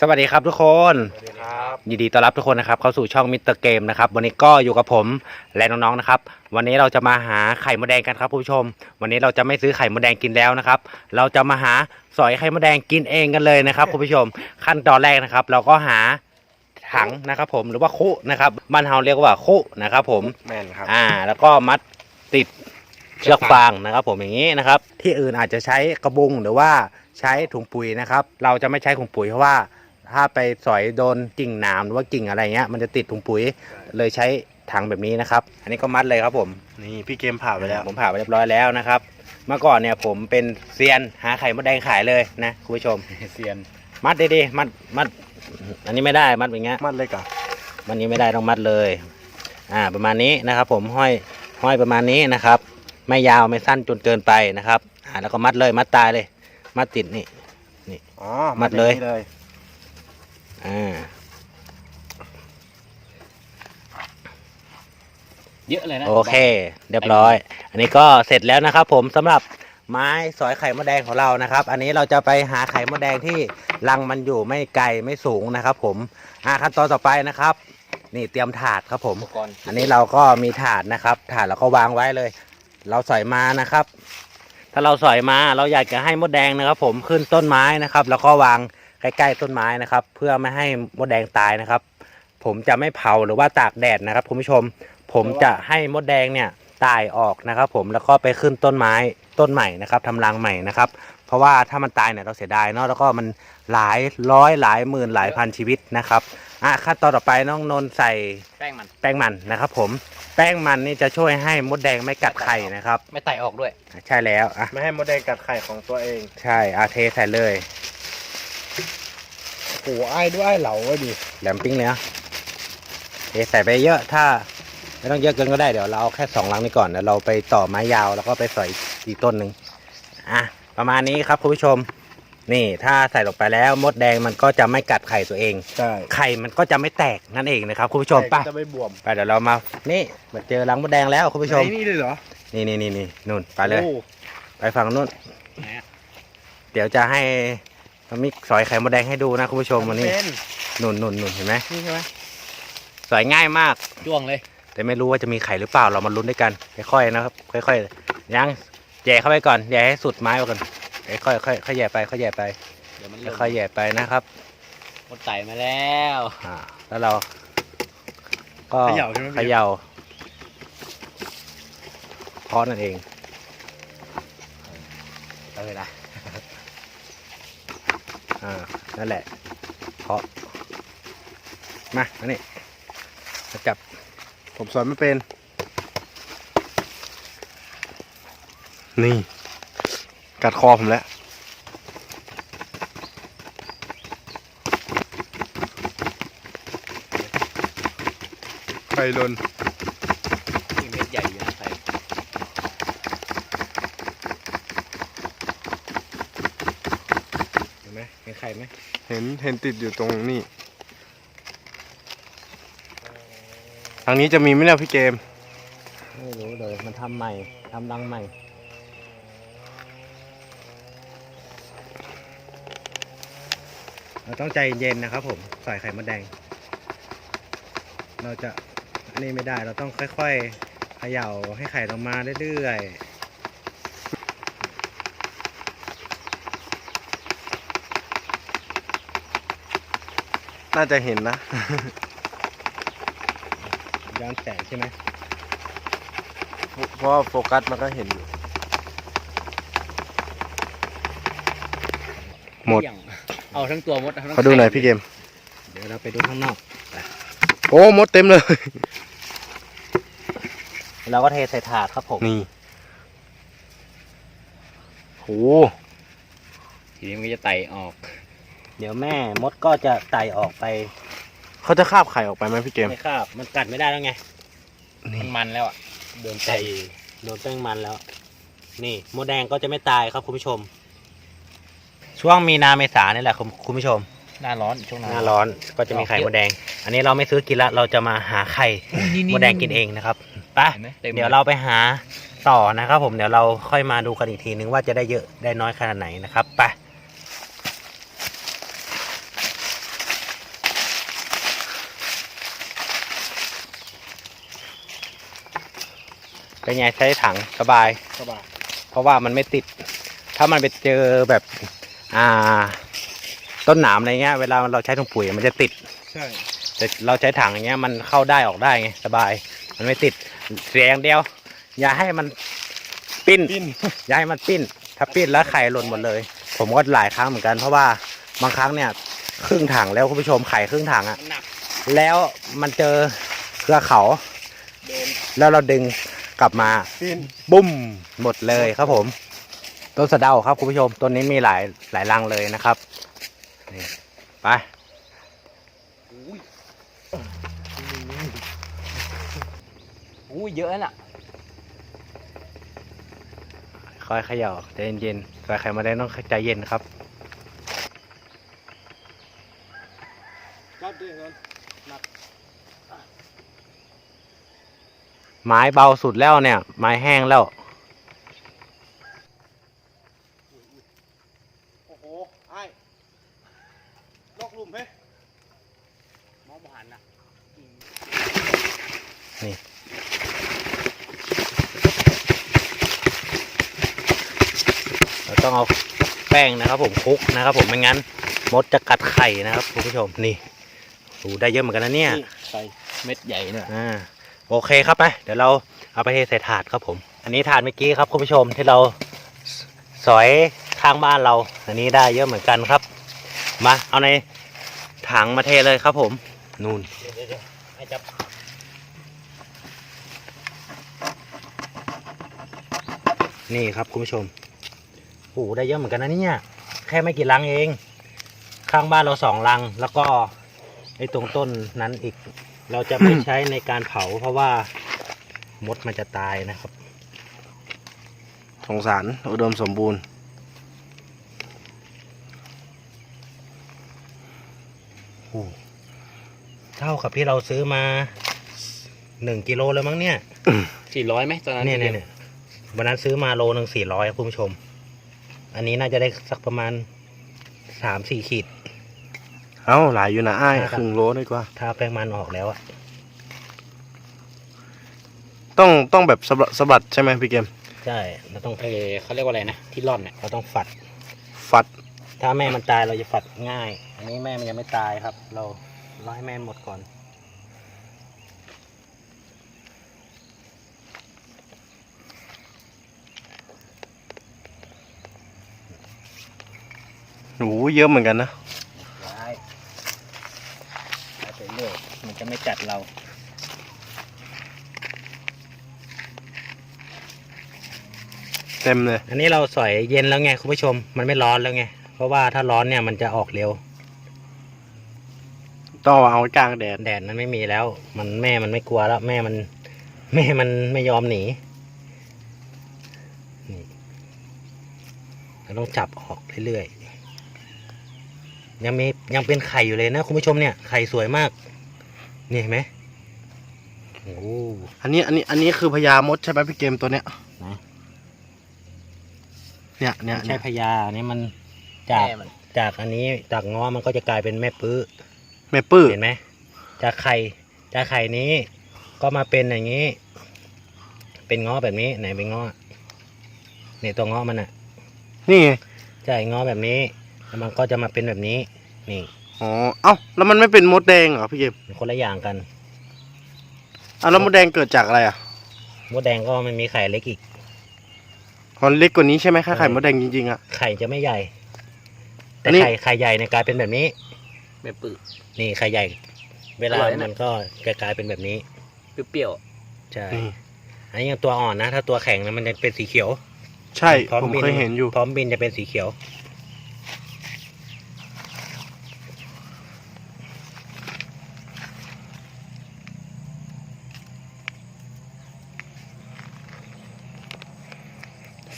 สวัสดีครับทุกคนสวัสดีครับยินดีต้อนรับทุกคนนะครับเข้าสู่ช่องมิสเตอร์เกมนะครับวันนี้ก็อยู่กับผมและน้องๆนะครับ วันนี้เราจะมาหาไข่มดแดงกันครับผู้ชม วันนี้เราจะไม่ซื้อไข่มดแดงกินแล้วนะครับ เราจะมาหาสอยไข่มดแดงกินเองกันเลยนะครับคุณผู้ชม ขั้นตอนแรกนะครับ เราก็หาถังนะครับ ผมหรือว่าคุนะครับบ้านเฮาเรียกว่าคุนะครับ ผมแมนครับ อ่า แล้วก็มัดติดเชือกฟางนะครับ ผมอย่างนี้นะครับ ที่อื่นอาจจะใช้กระบุงหรือว่าใช้ถุงปุ๋ยนะครับ เราจะไม่ใช้ถุงปุ๋ยเพราะว่า ถ้าไปสอยโดนกิ่งหนามหรือว่ากิ่งอะไรเงี้ยมันจะติดถุงปุ๋ยเลยใช้ถังแบบนี้นะครับ อันนี้ก็มัดเลยครับผมนี่พี่เกมผ่าไปแล้วผมผ่าไปเรียบร้อยแล้วนะครับ เมื่อก่อนเนี่ยผมเป็นเซียนหาไข่มดแดงขายเลยนะคุณผู้ชมเซียน มัดดีๆมัดมัด อันนี้ไม่ได้มัดอย่างเงี้ยมัดเลยกะมันนี้ไม่ได้ต้องมัดเลย อ่าประมาณนี้นะครับ ผมห้อยห้อยประมาณนี้นะครับ ไม่ยาวไม่สั้นจนเกินไปนะครับ อ่าแล้วก็มัดเลยมัดตายเลย มัดติดนี่อ๋อมัดเลย อย่างนี้เลยอ่าเยอะเลยนะโอเค เรียบร้อย อันนี้ก็เสร็จแล้วนะครับ ผมสำหรับไม้สอยไข่มดแดงของเรานะครับ อันนี้เราจะไปหาไข่มดแดงที่รังมันอยู่ไม่ไกลไม่สูงนะครับ ผมอ่าขั้นตอนต่อไปนะครับ นี่เตรียมถาดครับผมอุปกรณ์อันนี้เราก็มีถาดนะครับ ถาดเราก็วางไว้เลย เราสอยมานะครับ ถ้าเราสอยมาเราอยากจะให้มดแดงนะครับ ผมขึ้นต้นไม้นะครับ แล้วก็วาง ใกล้ๆต้นไม้นะครับ เพื่อไม่ให้มดแดงตายนะครับ ผมจะไม่เผาหรือว่าตากแดดนะครับคุณผู้ชม ผมจะให้มดแดงเนี่ยตายออกนะครับ ผมแล้วก็ไปขึ้นต้นไม้ต้นใหม่นะครับทำรังใหม่นะครับ เพราะว่าถ้ามันตายเนี่ยเราเสียดายเนาะแล้วก็มันหลายร้อยหลายหมื่นหลายพันชีวิตนะครับอะขั้นตอนต่อไปน้องนนท์ใส่แป้งมันแป้งมันนะครับ ผมแป้งมันนี่จะช่วยให้มดแดงไม่กัดไข่นะครับ ไม่ไต่ออกด้วย ใช่แล้วอะไม่ให้มดแดงกัดไข่ของตัวเอง ใช่อาเทใส่เลย โอ้ไอ้ด้วยไอ้เหลาไว้ดิแหลมปิ้งเลยนะเทใส่ไปเยอะถ้าไม่ต้องเยอะเกินก็ได้เดี๋ยวเราเอาแค่สองลังนี้ก่อนเดี๋ยวเราไปต่อไม้ยาวแล้วก็ไปสอยอีกต้นหนึ่งอะประมาณนี้ครับคุณผู้ชม นี่ถ้าใส่ลงไปแล้วมดแดงมันก็จะไม่กัดไข่ตัวเอง ใช่ไข่มันก็จะไม่แตกนั่นเองนะครับคุณผู้ชมไปจะไม่บวมไปเดี๋ยวเรามา นี่มาเจอรังมดแดงแล้วคุณผู้ชมไอ้นี่เลยเหรอนี่นี่นี่นี่นู่นไปเลย โอ้ ไปฝั่งนู้นไหนอะ เดี๋ยวจะให้ มิกสอยไข่มดแดงให้ดูนะคุณผู้ชมวันนี้เป็นนุ่นนุ่นนุ่นเห็นไหมนี่ใช่ไหมสอยง่ายมาก จ้วงเลยแต่ไม่รู้ว่าจะมีไข่หรือเปล่าเรามาลุ้นด้วยกันค่อยๆนะครับ ค่อยๆยังแย่เข้าไปก่อนแย่ให้สุดไม้ไปก่อนค่อยๆค่อยๆค่อยๆแย่ไปค่อยๆแย่ไปเดี๋ยวมันเริ่มค่อยๆแย่ไปนะครับมดไต่มาแล้วอ่าแล้วเรา ก็เขย่าใช่ไหมเขย่าเพาะนั่นเองเออนะ อ่า นั่นแหละเพาะมาอันนี้มาจับ ผมสอนไม่เป็น นี่ กัดคอผมแล้วไข่ลน นี่เม็ดใหญ่อยู่นะไต่ เห็นไหมเห็นไข่ไหมเห็นเห็นติดอยู่ตรงนี้ทางนี้จะมีไหมเนี่ยพี่เกม ไม่รู้เลยมันทำใหม่ทำรังใหม่ เราต้องใจเย็นนะครับผมใส่ไข่มดแดง เราจะอันนี้ไม่ได้เราต้องค่อยๆเขย่าให้ไข่ลงมาเรื่อย น่าจะเห็นนะๆย้อนแสงใช่ไหมเพราะว่าโฟกัสมันก็เห็นอยู่ หมดเดี่ยงเอาทั้งตัวมดทั้งขอดูหน่อยพี่เกม เดี๋ยวเราไปดูข้างนอกโอ้มดเต็มเลย เราก็เทใส่ถาดครับผม นี่โหทีนี้มันก็จะไต่ออก เดี๋ยวแม่มดก็จะไต่ออกไปเขาจะคาบไข่ออกไปไหมพี่เกม ไม่คาบมันกัดไม่ได้แล้วไง นี่ มันมันแล้วอะ โดนไก่โดนแป้งมันแล้ว นี่มดแดงก็จะไม่ตายครับคุณผู้ชม ช่วงมีนาเมษานี่แหละคุณคุณผู้ชม หน้าร้อนช่วงหหน้าน้าร้อนก็จะมีไข่มดแดง อันนี้เราไม่ซื้อกินละเราจะมาหาไข่มดแดงกินเองนะครับไปเห็นไหมต็มลเดี๋ยวเราไปหาต่อนะครับผมเดี๋ยวเราค่อยมาดูกันอีกทีนึงว่าจะได้เยอะได้น้อยขนาดไหนนะครับไป เป็นไงใช้ถังสบาย สบาย เพราะว่ามันไม่ติด ถ้ามันไปเจอแบบอ่า ต้นหนามอะไรเงี้ย เวลาเราใช้ถุงปุ๋ยมันจะติด ใช่ แต่เราใช้ถังอย่างเงี้ยมันเข้าได้ออกได้ไงสบาย มันไม่ติดเสียอย่างเดียว อย่าให้มันปิ้น ปิ้น อย่าให้มันปิ้น ถ้าปิ้นแล้วไข่หล่นหมดเลย ผมก็หลายครั้งเหมือนกันเพราะว่าบางครั้งเนี่ยครึ่งถังแล้วคุณผู้ชมไข่ครึ่งถังอะมันหนัก แล้วมันเจอเครือเขา โดน แล้วเราดึง กลับมาปิ้นบุ้มหมดเลยครับผม ต้นสะเดาครับคุณผู้ชมต้นนี้มีหลายหลายรังเลยนะครับนี่ไปอุ้ยเยอะน่ะคอยเขย่าใจเย็นๆใส่ไข่มาได้ต้องใจเย็นครับรับด้วยกัน ไม้เบาสุดแล้วเนี่ย ไม้แห้งแล้ว โอ้โหไอ้ลอกหลุมเฮ้ยมองบ่หันน่ะเราต้องเอาแป้งนะครับผมคลุกนะครับผมไม่งั้น มดจะกัดไข่นะครับคุณผู้ชมนี่ดูได้เยอะเหมือนกันนะเนี่ย นี่ใส่เม็ดใหญ่เนี่ย อ่า โอเคครับไปเดี๋ยวเราเอาไปเทใส่ถาดครับผม อันนี้ถาดเมื่อกี้ครับคุณผู้ชมที่เราสอยข้างบ้านเรา อันนี้ได้เยอะเหมือนกันครับ มาเอาในถังมาเทเลยครับผม นู่นให้จับนี่ครับคุณผู้ชมโอ้โหได้เยอะเหมือนกันนะเนี่ย แค่ไม่กี่ลังเอง ข้างบ้านเราสองลัง แล้วก็ไอ้ตรงต้นนั้นอีก เราจะไม่ใช้ในการเผาเพราะว่ามดมันจะตายนะครับ สงสารอุดมสมบูรณ์ เท่ากับที่เราซื้อมาหนึ่งกิโลแล้วมั้งเนี่ยสี่ร้อยไหมตอนนั้นเนี่ยเนี่ยเนี่ยวันนั้นซื้อมาโลหนึ่งสี่ร้อยคุณผู้ชม อันนี้น่าจะได้สักประมาณสามสี่ขีด เอ้าหลายอยู่นะไอ้ครับครึ่งโลดีกว่าถ้าแป้งมันออกแล้วอะต้องต้องแบบสะบัดสะบัดใช่ไหมพี่เกม ใช่เราต้องเออเขาเรียกว่าอะไรนะที่ร่อนเนี่ยเราต้องฝัดฟัด ถ้าแม่มันตายเราจะฝัดง่าย อันนี้แม่มันยังไม่ตายครับ เรารอให้แม่หมดก่อนโอ้โหเยอะเหมือนกันนะ ได้ไปเรื่อยมันจะไม่กัดเรา เต็มเลย อันนี้เราสอยเย็นแล้วไงคุณผู้ชม มันไม่ร้อนแล้วไง เพราะว่าถ้าร้อนเนี่ยมันจะออกเร็ว ต้องเอาไว้กลางแดด แดดมันไม่มีแล้ว มันแม่มันไม่กลัวแล้ว แม่มัน แม่มันไม่ยอมหนีนี่เราต้องจับออกเรื่อยๆ ยังมียังเป็นไข่อยู่เลยนะคุณผู้ชมเนี่ย ไข่สวยมาก นี่เห็นไหมโอ้โหอันนี้อันนี้อันนี้คือพญามดใช่ไหมพี่เกมตัวเนี้ยนะ เนี่ยเนี่ยไม่ใช่เนี่ยพญาอันนี้มันจากแม่มัน จากอันนี้จากง้อมันก็จะกลายเป็นแม่ปื้อแม่ปื้อเห็นไหมจากไข่จากไข่นี้ก็มาเป็นอย่างนี้ เป็นง้อแบบนี้ไหนเป็นง้อเนี่ยตัวง้อมันอะนี่ไงใช่ง้อแบบนี้แล้วมันก็จะมาเป็นแบบนี้ นี่อ๋อเอ้าแล้วมันไม่เป็นมดแดงเหรอพี่เกมมันคนละอย่างกันอะแล้วมดแดงเกิดจากอะไรอะมดแดงก็มันมีไข่เล็กอีก มันเล็กกว่านี้ใช่ไหมค่าไข่เออมดแดงจริงๆอะ ไข่จะไม่ใหญ่ แต่อันนี้ ไข่ไข่ใหญ่เนี่ยกลายเป็นแบบนี้แม่ปื้อนี่ไข่ใหญ่ เวลาอร่อยนะ มันก็จะกลายเป็นแบบนี้เปรี้ยวใช่นี่อันนี้ยังตัวอ่อนนะ ถ้าตัวแข็งนะมันจะเป็นสีเขียวใช่ พร้อมผมบินเคยเห็นอยู่ พร้อมบินจะเป็นสีเขียว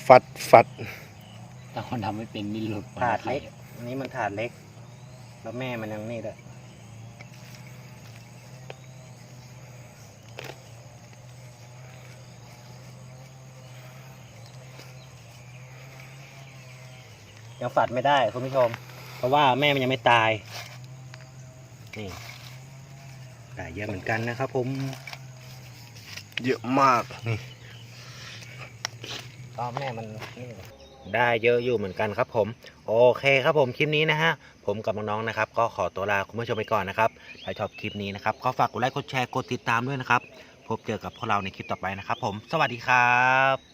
ฟัดฟัดๆถ้าคนทำไม่เป็นนี่หลุดถาดเล็ก อันนี้มันถาดเล็ก แล้วแม่มันยังนี่ด้วยยังฝัดไม่ได้คุณผู้ชม เพราะว่าแม่มันยังไม่ตาย นี่ได้เยอะเหมือนกันนะครับผม เยอะมากน ก็แม่มันนี่ได้เยอะอยู่เหมือนกันครับผม โอเคครับผมคลิปนี้นะฮะ ผมกับน้องๆนะครับ ก็ขอตัวลาคุณผู้ชมไปก่อนนะครับถ้าชอบคลิปนี้นะครับก็ฝากกดไลค์กดแชร์กดติดตามด้วยนะครับ พบเจอกับพวกเราในคลิปต่อไปนะครับ ผม สวัสดีครับ